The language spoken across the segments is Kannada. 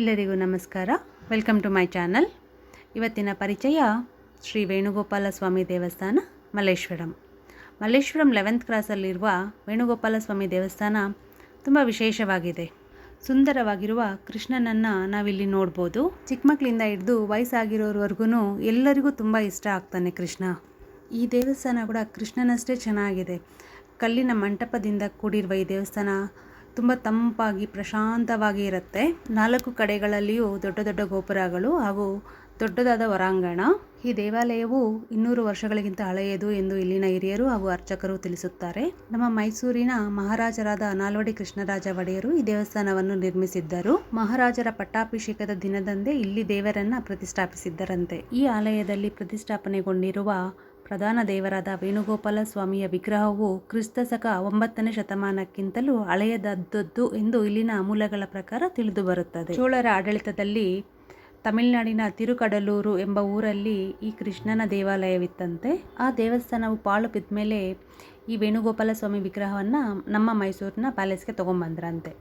ಎಲ್ಲರಿಗೂ ನಮಸ್ಕಾರ. ವೆಲ್ಕಮ್ ಟು ಮೈ ಚಾನಲ್ ಇವತ್ತಿನ ಪರಿಚಯ ಶ್ರೀ ವೇಣುಗೋಪಾಲ ಸ್ವಾಮಿ ದೇವಸ್ಥಾನ, ಮಲ್ಲೇಶ್ವರಂ. ಮಲ್ಲೇಶ್ವರಂ ಲೆವೆಂತ್ ಕ್ರಾಸಲ್ಲಿರುವ ವೇಣುಗೋಪಾಲ ಸ್ವಾಮಿ ದೇವಸ್ಥಾನ ತುಂಬ ವಿಶೇಷವಾಗಿದೆ. ಸುಂದರವಾಗಿರುವ ಕೃಷ್ಣನನ್ನು ನಾವಿಲ್ಲಿ ನೋಡ್ಬೋದು. ಚಿಕ್ಕ ಮಕ್ಕಳಿಂದ ಹಿಡಿದು ವಯಸ್ಸಾಗಿರೋರ್ವರೆಗೂ ಎಲ್ಲರಿಗೂ ತುಂಬ ಇಷ್ಟ ಆಗ್ತಾನೆ ಕೃಷ್ಣ. ಈ ದೇವಸ್ಥಾನ ಕೂಡ ಕೃಷ್ಣನಷ್ಟೇ ಚೆನ್ನಾಗಿದೆ. ಕಲ್ಲಿನ ಮಂಟಪದಿಂದ ಕೂಡಿರುವ ಈ ದೇವಸ್ಥಾನ ತುಂಬ ತಂಪಾಗಿ ಪ್ರಶಾಂತವಾಗಿ ಇರುತ್ತೆ. ನಾಲ್ಕು ಕಡೆಗಳಲ್ಲಿಯೂ ದೊಡ್ಡ ದೊಡ್ಡ ಗೋಪುರಗಳು ಹಾಗೂ ದೊಡ್ಡದಾದ ಹೊರಾಂಗಣ. ಈ ದೇವಾಲಯವು ಇನ್ನೂರು ವರ್ಷಗಳಿಗಿಂತ ಹಳೆಯದು ಎಂದು ಇಲ್ಲಿನ ಹಿರಿಯರು ಹಾಗೂ ಅರ್ಚಕರು ತಿಳಿಸುತ್ತಾರೆ. ನಮ್ಮ ಮೈಸೂರಿನ ಮಹಾರಾಜರಾದ ನಾಲ್ವಡಿ ಕೃಷ್ಣರಾಜ ಒಡೆಯರು ಈ ದೇವಸ್ಥಾನವನ್ನು ನಿರ್ಮಿಸಿದ್ದರು. ಮಹಾರಾಜರ ಪಟ್ಟಾಭಿಷೇಕದ ದಿನದಂದೇ ಇಲ್ಲಿ ದೇವರನ್ನ ಪ್ರತಿಷ್ಠಾಪಿಸಿದ್ದರಂತೆ. ಈ ಆಲಯದಲ್ಲಿ ಪ್ರತಿಷ್ಠಾಪನೆಗೊಂಡಿರುವ ಪ್ರಧಾನ ದೇವರಾದ ವೇಣುಗೋಪಾಲ ಸ್ವಾಮಿಯ ವಿಗ್ರಹವು ಕ್ರಿಸ್ತ ಸಕ ಒಂಬತ್ತನೇ ಶತಮಾನಕ್ಕಿಂತಲೂ ಹಳೆಯದದ್ದು ಎಂದು ಇಲ್ಲಿನ ಮೂಲಗಳ ಪ್ರಕಾರ ತಿಳಿದು ಬರುತ್ತದೆ. ಚೋಳರ ಆಡಳಿತದಲ್ಲಿ ತಮಿಳುನಾಡಿನ ತಿರುಕಡಲೂರು ಎಂಬ ಊರಲ್ಲಿ ಈ ಕೃಷ್ಣನ ದೇವಾಲಯವಿತ್ತಂತೆ. ಆ ದೇವಸ್ಥಾನವು ಪಾಳು ಬಿದ್ದ ಮೇಲೆ ಈ ವೇಣುಗೋಪಾಲ ಸ್ವಾಮಿ ವಿಗ್ರಹವನ್ನು ನಮ್ಮ ಮೈಸೂರಿನ ಪ್ಯಾಲೇಸ್ಗೆ ತೊಗೊಂಬಂದ್ರಂತೆ.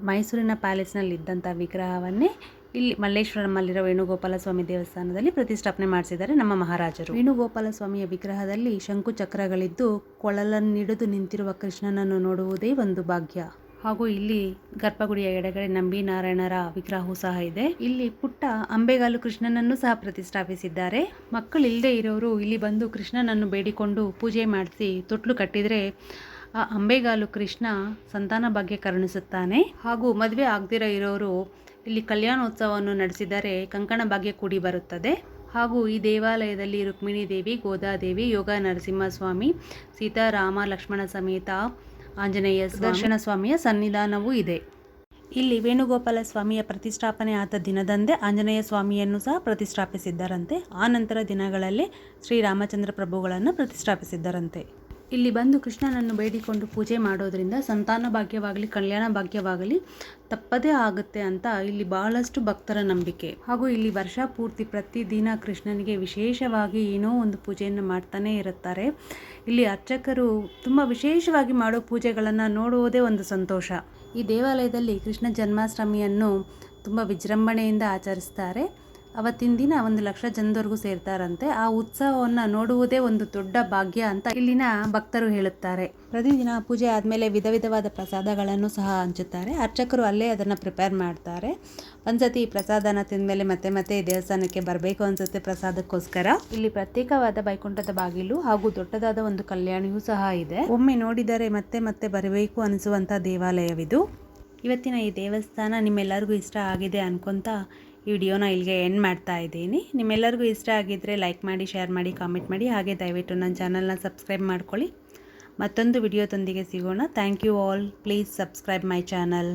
ಮೈಸೂರಿನ ಪ್ಯಾಲೇಸ್ನಲ್ಲಿದ್ದಂಥ ವಿಗ್ರಹವನ್ನೇ ಇಲ್ಲಿ ಮಲ್ಲೇಶ್ವರಮಲ್ಲಿರೋ ವೇಣುಗೋಪಾಲ ಸ್ವಾಮಿ ದೇವಸ್ಥಾನದಲ್ಲಿ ಪ್ರತಿಷ್ಠಾಪನೆ ಮಾಡಿಸಿದ್ದಾರೆ ನಮ್ಮ ಮಹಾರಾಜರು. ವೇಣುಗೋಪಾಲ ಸ್ವಾಮಿಯ ವಿಗ್ರಹದಲ್ಲಿ ಶಂಕು ಚಕ್ರಗಳಿದ್ದು ಕೊಳಲನ್ನಿಡಿದು ನಿಂತಿರುವ ಕೃಷ್ಣನನ್ನು ನೋಡುವುದೇ ಒಂದು ಭಾಗ್ಯ. ಹಾಗೂ ಇಲ್ಲಿ ಗರ್ಭಗುಡಿಯ ಎಡಗಡೆ ನಂಬಿ ನಾರಾಯಣರ ವಿಗ್ರಹವೂ ಸಹ ಇದೆ. ಇಲ್ಲಿ ಪುಟ್ಟ ಅಂಬೆಗಾಲು ಕೃಷ್ಣನನ್ನು ಸಹ ಪ್ರತಿಷ್ಠಾಪಿಸಿದ್ದಾರೆ. ಮಕ್ಕಳು ಇಲ್ಲದೆ ಇರೋರು ಇಲ್ಲಿ ಬಂದು ಕೃಷ್ಣನನ್ನು ಬೇಡಿಕೊಂಡು ಪೂಜೆ ಮಾಡಿಸಿ ತೊಟ್ಲು ಕಟ್ಟಿದರೆ ಆ ಅಂಬೆಗಾಲು ಕೃಷ್ಣ ಸಂತಾನ ಭಾಗ್ಯ ಕರುಣಿಸುತ್ತಾನೆ. ಹಾಗೂ ಮದುವೆ ಆಗದಿರೋ ಇರೋರು ಇಲ್ಲಿ ಕಲ್ಯಾಣೋತ್ಸವವನ್ನು ನಡೆಸಿದರೆ ಕಂಕಣ ಭಾಗ್ಯ ಕೂಡಿ ಬರುತ್ತದೆ. ಹಾಗೂ ಈ ದೇವಾಲಯದಲ್ಲಿ ರುಕ್ಮಿಣಿ ದೇವಿ ಗೋದಾದೇವಿ ಯೋಗ ನರಸಿಂಹಸ್ವಾಮಿ ಸೀತಾರಾಮ ಲಕ್ಷ್ಮಣ ಸಮೇತ ಆಂಜನೇಯ ದರ್ಶನ ಸ್ವಾಮಿಯ ಸನ್ನಿಧಾನವೂ ಇದೆ. ಇಲ್ಲಿ ವೇಣುಗೋಪಾಲ ಸ್ವಾಮಿಯ ಪ್ರತಿಷ್ಠಾಪನೆ ಆದ ದಿನದಂದೇ ಆಂಜನೇಯ ಸ್ವಾಮಿಯನ್ನು ಸಹ ಪ್ರತಿಷ್ಠಾಪಿಸಿದ್ದರಂತೆ. ಆ ನಂತರ ದಿನಗಳಲ್ಲಿ ಶ್ರೀರಾಮಚಂದ್ರ ಪ್ರಭುಗಳನ್ನು ಪ್ರತಿಷ್ಠಾಪಿಸಿದ್ದರಂತೆ. ಇಲ್ಲಿ ಬಂದು ಕೃಷ್ಣನನ್ನು ಬೇಡಿಕೊಂಡು ಪೂಜೆ ಮಾಡೋದರಿಂದ ಸಂತಾನ ಭಾಗ್ಯವಾಗಲಿ, ಕಲ್ಯಾಣ ಭಾಗ್ಯವಾಗಲಿ ತಪ್ಪದೇ ಆಗುತ್ತೆ ಅಂತ ಇಲ್ಲಿ ಬಹಳಷ್ಟು ಭಕ್ತರ ನಂಬಿಕೆ. ಹಾಗೂ ಇಲ್ಲಿ ವರ್ಷ ಪೂರ್ತಿ ಪ್ರತಿದಿನ ಕೃಷ್ಣನಿಗೆ ವಿಶೇಷವಾಗಿ ಏನೋ ಒಂದು ಪೂಜೆಯನ್ನು ಮಾಡ್ತಾನೆ ಇರುತ್ತಾರೆ. ಇಲ್ಲಿ ಅರ್ಚಕರು ತುಂಬ ವಿಶೇಷವಾಗಿ ಮಾಡೋ ಪೂಜೆಗಳನ್ನು ನೋಡುವುದೇ ಒಂದು ಸಂತೋಷ. ಈ ದೇವಾಲಯದಲ್ಲಿ ಕೃಷ್ಣ ಜನ್ಮಾಷ್ಟಮಿಯನ್ನು ತುಂಬ ವಿಜೃಂಭಣೆಯಿಂದ ಆಚರಿಸ್ತಾರೆ. ಅವತ್ತಿನ ದಿನ ಒಂದು ಲಕ್ಷ ಜನದವರೆಗೂ ಸೇರ್ತಾರಂತೆ. ಆ ಉತ್ಸವವನ್ನು ನೋಡುವುದೇ ಒಂದು ದೊಡ್ಡ ಭಾಗ್ಯ ಅಂತ ಇಲ್ಲಿನ ಭಕ್ತರು ಹೇಳುತ್ತಾರೆ. ಪ್ರತಿದಿನ ಪೂಜೆ ಆದಮೇಲೆ ವಿಧ ವಿಧವಾದ ಪ್ರಸಾದಗಳನ್ನು ಸಹ ಹಂಚುತ್ತಾರೆ. ಅರ್ಚಕರು ಅಲ್ಲೇ ಅದನ್ನು ಪ್ರಿಪೇರ್ ಮಾಡ್ತಾರೆ. ಒಂದ್ಸತಿ ಪ್ರಸಾದನ ತಿಂದಮೇಲೆ ಮತ್ತೆ ಮತ್ತೆ ದೇವಸ್ಥಾನಕ್ಕೆ ಬರಬೇಕು ಅನ್ಸುತ್ತೆ ಪ್ರಸಾದಕ್ಕೋಸ್ಕರ. ಇಲ್ಲಿ ಪ್ರತ್ಯೇಕವಾದ ಬೈಕುಂಠದ ಬಾಗಿಲು ಹಾಗೂ ದೊಡ್ಡದಾದ ಒಂದು ಕಲ್ಯಾಣಿಯೂ ಸಹ ಇದೆ. ಒಮ್ಮೆ ನೋಡಿದರೆ ಮತ್ತೆ ಮತ್ತೆ ಬರಬೇಕು ಅನಿಸುವಂಥ ದೇವಾಲಯವಿದು. ಇವತ್ತಿನ ಈ ದೇವಸ್ಥಾನ ನಿಮ್ಮೆಲ್ಲರಿಗೂ ಇಷ್ಟ ಆಗಿದೆ ಅನ್ಕೊಂತ ವಿಡಿಯೋನ ಇಲ್ಲಿಗೆ ಎಂಡ್ ಮಾಡ್ತಾ ಇದ್ದೀನಿ. ನಿಮ್ಮೆಲ್ಲರಿಗೂ ಇಷ್ಟ ಆಗಿದ್ದರೆ ಲೈಕ್ ಮಾಡಿ ಶೇರ್ ಮಾಡಿ ಕಾಮೆಂಟ್ ಮಾಡಿ, ಹಾಗೆ ದಯವಿಟ್ಟು ನನ್ನ ಚಾನಲ್ನ ಸಬ್ಸ್ಕ್ರೈಬ್ ಮಾಡ್ಕೊಳ್ಳಿ. ಮತ್ತೊಂದು ವಿಡಿಯೋದೊಂದಿಗೆ ಸಿಗೋಣ. Thank you all please subscribe my channel